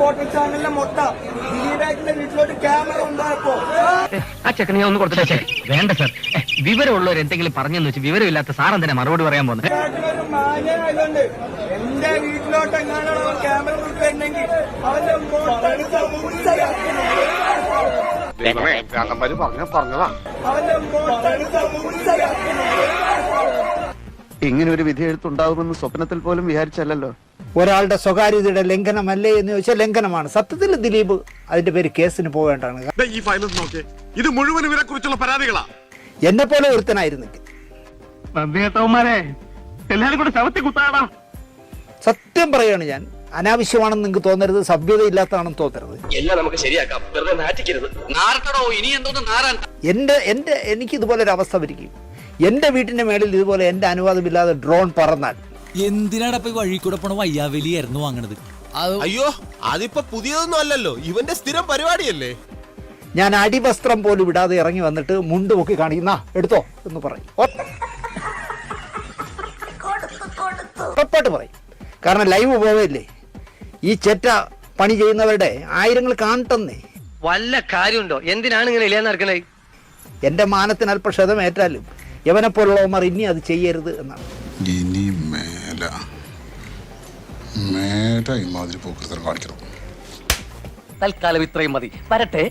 Reporter ചാനലിലെ മൊട്ട ദിലീപേട്ടന്റെ വീട്ടിലോട്ട് ക്യാമറ ഉണ്ടായപ്പോ. ആ ചെക്കനെ ഒന്ന് കൊടുത്തിട്ടേ വേണ്ട സർ വിവരമുള്ളവർ എന്തെങ്കിലും പറഞ്ഞെന്ന് വെച്ച് വിവരമില്ലാത്ത സാർ എന്തിനാ മറുപടി പറയാൻ പോകുന്നത് മാന്യനായതുകൊണ്ട് എന്റെ വീട്ടിലോട്ട് എങ്ങാനും അവൻ ക്യാമറ അവന്റെ മൊട്ട എടുത്ത് മൂർച്ചയാക്കി. പറഞ്ഞ പറഞ്ഞതാ. അവന്റെ മൊട്ട എടുത്ത് മൂർച്ചയാക്കി. ഇങ്ങനെ ഒരു വിധി എഴുത്തുണ്ടാവുമെന്ന് സ്വപ്നത്തിൽ പോലും വിചാരിച്ചല്ലോ ഒരാളുടെ സ്വകാര്യതയുടെ ലംഘനമല്ലേ എന്ന് ചോദിച്ചാൽ ലംഘനമാണ്. സത്യത്തിൽ ദിലീപ് അതിന്റെ പേര് കേസിന് പോകേണ്ടാണ് ഈ ഫയൽ നോക്കേ. ഇത് മുഴുവൻ ഇവരെ കുറിച്ചുള്ള പരാതികളാ. എന്നെ പോലെ ഒരുത്തനായിരുന്നു സത്യം പറയാണ് ഞാൻ. അനാവശ്യമാണെന്ന് നിങ്ങൾക്ക് തോന്നരുത് സഭ്യത ഇല്ലാത്തതാണെന്ന് തോന്നരുത്. എല്ലാം നമുക്ക് ശരിയാക്കാം. വെറുതെ നാറ്റിക്കരുത്. നാറട്ടടോ ഇനി എന്തോന്ന് നാരാൻ എന്റെ എന്റെ എനിക്ക് ഇതുപോലെ ഒരു അവസ്ഥ വരികയും എന്റെ വീട്ടിന്റെ മേളിൽ ഇതുപോലെ എന്റെ അനുവാദമില്ലാതെ ഡ്രോൺ പറന്നാൽ. എന്തിനാടാ പോയി വഴി കൂടെ പോണ വയ്യാവലിയായിരുന്നു വാങ്ങണത്? അയ്യോ അതിപ്പോ പുതിയതൊന്നും അല്ലല്ലോ. ഇവന്റെ സ്ഥിരം പരിപാടിയല്ലേ? ഞാൻ അടിവസ്ത്രം പോലും ഇടാതെ ഇറങ്ങി വന്നിട്ട് മുണ്ട് പൊക്കി കാണിക്കുന്ന എടുത്തോ എന്ന് പറയും. ഉറപ്പായിട്ട് പറയും. കാരണം ലൈവ് പോവല്ലേ? ഈ ചെറ്റ പണി ചെയ്യുന്നവരുടെ ആയിരങ്ങൾ കാണട്ടെന്നേ വല്ല കാര്യമുണ്ടോ? എന്തിനാണ് ഇങ്ങനെ ഇല്ലാന്ന് നടക്കണേ? എന്റെ മാനത്തിന് അല്പ ക്ഷതമേറ്റാലും ഉമർ ഇനി അത് ചെയ്യരുത് എന്നാണ്. ഇനി മേല. മേല ഇമാതിരി പോക്കൃതം കാണിക്കണം. തൽക്കാലം ഇത്രയും മതി. വരട്ടെ.